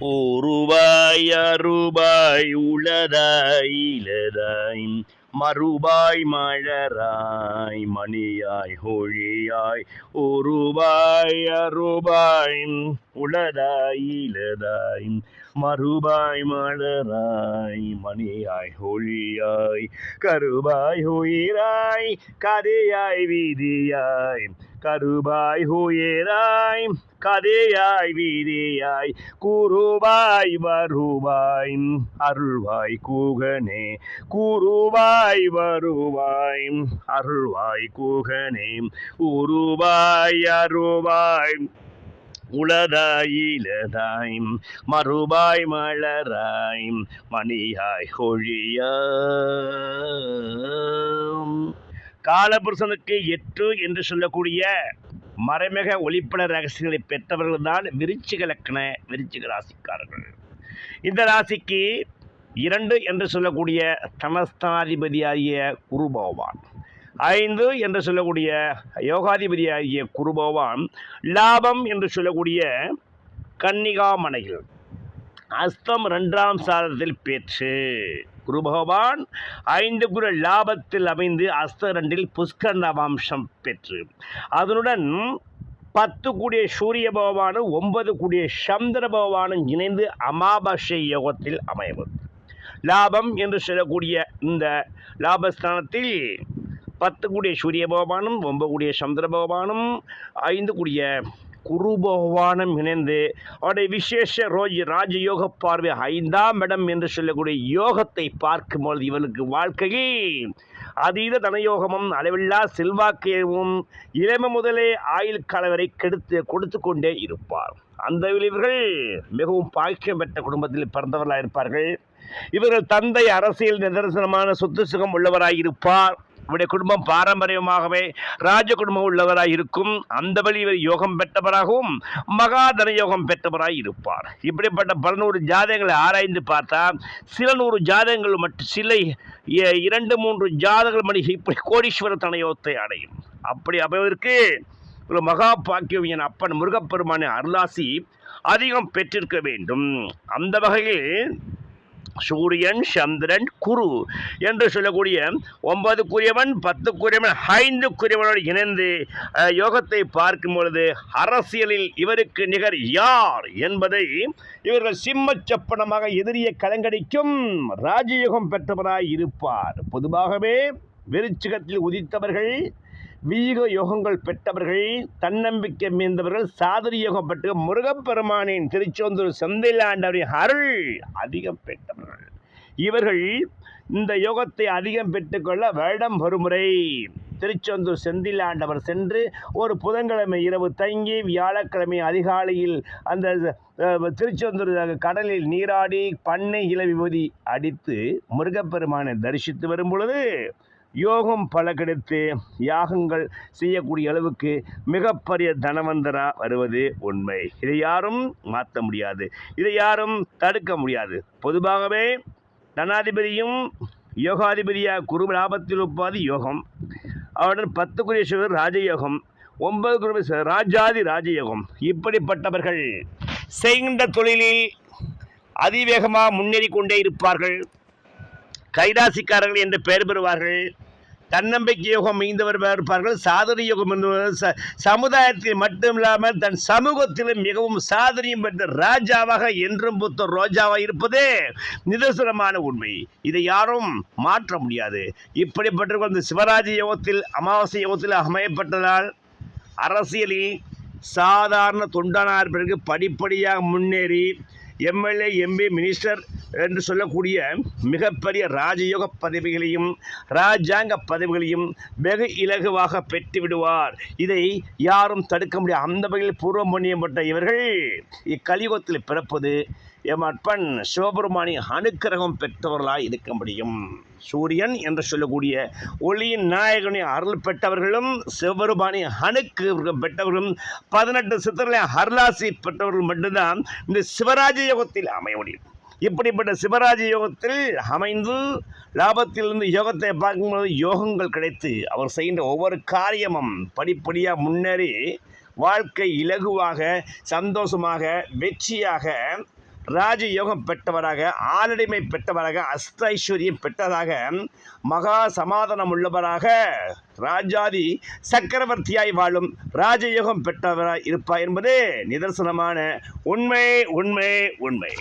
ஓருபாய் அருபாய் உளதாய் இலதாய் மறுபாய் மழராய் மணியாய் ஹோழியாய். ஒருபாய் அருபாய் உளதாய் இலதாய் மறுபாய் மலராய் மணியாய் ஹொழியாய். கருபாய் உயிராய் கதையாய் வீதியாய். கருபாய் உயிராய் கதையாய் வீதியாய் கூறுவாய் வருவாய். அருள்வாய் கூகனே கூறுவாய் வருவாய். அருள்வாய் கூகனே உருவாய் அருவாய். உளதாய் மறுபாய் மலராய். மணியாய் ஹொழியாம் காலபுருஷனுக்கு எட்டு என்று சொல்லக்கூடிய மறைமிக ஒளிப்பட ரகசியங்களை பெற்றவர்கள் தான் விருச்சிக லக்கண விருச்சிக ராசிக்காரர்கள். இந்த ராசிக்கு இரண்டு என்று சொல்லக்கூடிய தனஸ்தானாதிபதியாகிய குரு பகவான் ஐந்து என்று சொல்லக்கூடிய யோகாதிபதியாகிய குரு பகவான் லாபம் என்று சொல்லக்கூடிய கன்னிகாமனைகள். அஸ்தம் ரெண்டாம் சாதத்தில் பேற்று. குரு பகவான் ஐந்து குரு லாபத்தில் அமைந்து அஸ்த ரெண்டில் புஷ்கர வம்சம் பெற்று. அதனுடன் பத்து கூடிய சூரிய பகவானும் ஒன்பது கூடிய சந்திர பகவானும் இணைந்து அமாபாஷை யோகத்தில் அமைவது லாபம் என்று சொல்லக்கூடிய இந்த லாபஸ்தானத்தில் பத்து கூடிய சூரிய பகவானும் ஒன்பது கூடிய சந்திர பகவானும் ஐந்து கூடிய குரு பகவானும் இணைந்து அவருடைய விசேஷ ரோஜ் ராஜயோக பார்வை ஐந்தாம் இடம் என்று சொல்லக்கூடிய யோகத்தை பார்க்கும்போது இவனுக்கு வாழ்க்கையில் அதீத தனயோகமும் அளவில்லா செல்வாக்கியமும் இளமை முதலே ஆயுள் கலவரை கெடுத்து கொடுத்து கொண்டே இருப்பார். அந்த இவர்கள் மிகவும் பாக்கியம் பெற்ற குடும்பத்தில் பிறந்தவர்களாக இருப்பார்கள் இவர்கள் தந்தை அரசியல் நிதர்சனமான சொத்து சுகம் உள்ளவராக இருப்பார் இவருடைய குடும்பம் பாரம்பரியமாகவே ராஜ குடும்பம் உள்ளவராய் இருக்கும். அந்த வழி இவர் யோகம் பெற்றவராகவும் மகாதன யோகம் பெற்றவராய் இருப்பார். இப்படிப்பட்ட பல நூறு ஜாதகங்களை ஆராய்ந்து பார்த்தா சில நூறு ஜாதகங்கள் மட்டும் சில இரண்டு மூன்று ஜாதகங்கள் மணி இப்படி கோடீஸ்வர தனயோகத்தை அடையும். அப்படி அவருக்கு ஒரு மகா பாக்கியம் என் அப்பன் முருகப்பெருமானின் அருளாசி அதிகம் பெற்றிருக்க வேண்டும். அந்த வகையில் சூரியன் சந்திரன் குரு என்று சொல்லக்கூடிய ஒன்பதுக்குரியவன் பத்துக்குரியவன் ஐந்துக்குரியவனோடு இணைந்து யோகத்தை பார்க்கும் பொழுது அரசியலில் இவருக்கு நிகர் யார் என்பதை இவர்கள் சிம்மச் சப்பனமாக எதிரியை கலங்கடிக்கும் ராஜயோகம் பெற்றவராய் இருப்பார். பொதுவாகவே விருச்சிகத்தில் உதித்தவர்கள் வீக யோகங்கள் பெற்றவர்கள் தன்னம்பிக்கை மீந்தவர்கள் சாதரி யோகம் பெற்ற முருகப்பெருமானின் திருச்செந்தூர் செந்திலாண்டவரின் அருள் அதிகம் பெற்றவர்கள். இவர்கள் இந்த யோகத்தை அதிகம் பெற்றுக்கொள்ள வருடம் ஒருமுறை திருச்செந்தூர் செந்திலாண்டவர் சென்று ஒரு புதன்கிழமை இரவு தங்கி வியாழக்கிழமை அதிகாலையில் அந்த திருச்செந்தூர் கடலில் நீராடி பண்ணை இளவிபதி அடித்து முருகப்பெருமானை தரிசித்து வரும் பொழுது யோகம் பல கிடைத்து யாகங்கள் செய்யக்கூடிய அளவுக்கு மிகப்பெரிய தனவந்தரா வருவது உண்மை. இதை யாரும் மாற்ற முடியாது. இதை யாரும் தடுக்க முடியாது. பொதுவாகவே தனாதிபதியும் யோகாதிபதியாக குரு லாபத்தில் ஒப்பாது யோகம். அவருடன் பத்துக்குரிய சிவர் ராஜயோகம் ஒன்பது குரு ராஜாதி ராஜயோகம். இப்படிப்பட்டவர்கள் செய்கின்ற தொழிலில் அதிவேகமாக முன்னேறி கொண்டே இருப்பார்கள். கைராசிக்காரர்கள் என்று பெயர் பெறுவார்கள். தன்னம்பிக்கை யோகம் மீந்தவர் இருப்பார்கள். சாதனை யோகம் என்பவர் ச சமுதாயத்தில் மட்டுமில்லாமல் தன் சமூகத்திலும் மிகவும் சாதனையும் பெற்ற ராஜாவாக என்றும் புத்த ரோஜாவாக இருப்பதே நிதர்சனமான உண்மை. இதை யாரும் மாற்ற முடியாது. இப்படிப்பட்ட இந்த சிவராஜ யோகத்தில் அமாவாசை யோகத்தில் அமையப்பட்டதால் அரசியலில் சாதாரண தொண்டனார் பிறகு படிப்படியாக முன்னேறி எம்எல்ஏ எம்பி மினிஸ்டர் என்று சொல்லக்கூடிய மிகப்பெரிய ராஜயோக பதவிகளையும் ராஜாங்க பதவிகளையும் வெகு இலகுவாக பெற்று விடுவார். இதை யாரும் தடுக்க முடியாது. அந்த வகையில் பூர்வம் பண்ணியப்பட்ட இவர்கள் இக்கலியுகத்தில் பிறப்பது எம் அற்பன் சிவபெருமானி அனுக்கிரகம் பெற்றவர்களாய் இருக்க முடியும். சூரியன் என்று சொல்லக்கூடிய ஒளியின் நாயகனை அருள் பெற்றவர்களும் சிவபெருமானி அணுக்கு பெற்றவர்களும் பதினெட்டு சித்தர்களை அருளாசி பெற்றவர்கள் மட்டும்தான் இந்த சிவராஜ யோகத்தில் அமைய முடியும். இப்படிப்பட்ட சிவராஜ யோகத்தில் அமைந்து லாபத்திலிருந்து யோகத்தை பார்க்கும்போது யோகங்கள் கிடைத்து அவர் செய்கின்ற ஒவ்வொரு காரியமும் படிப்படியாக முன்னேறி வாழ்க்கை இலகுவாக சந்தோஷமாக வெற்றியாக ராஜயோகம் பெற்றவராக ஆளடிமை பெற்றவராக அஷ்ட ஐஸ்வர்யம் பெற்றதாக மகா சமாதானம் உள்ளவராக ராஜாதி சக்கரவர்த்தியாய் வாழும் ராஜயோகம் பெற்றவராய் இருப்பார் என்பது நிதர்சனமான உண்மை உண்மை உண்மை.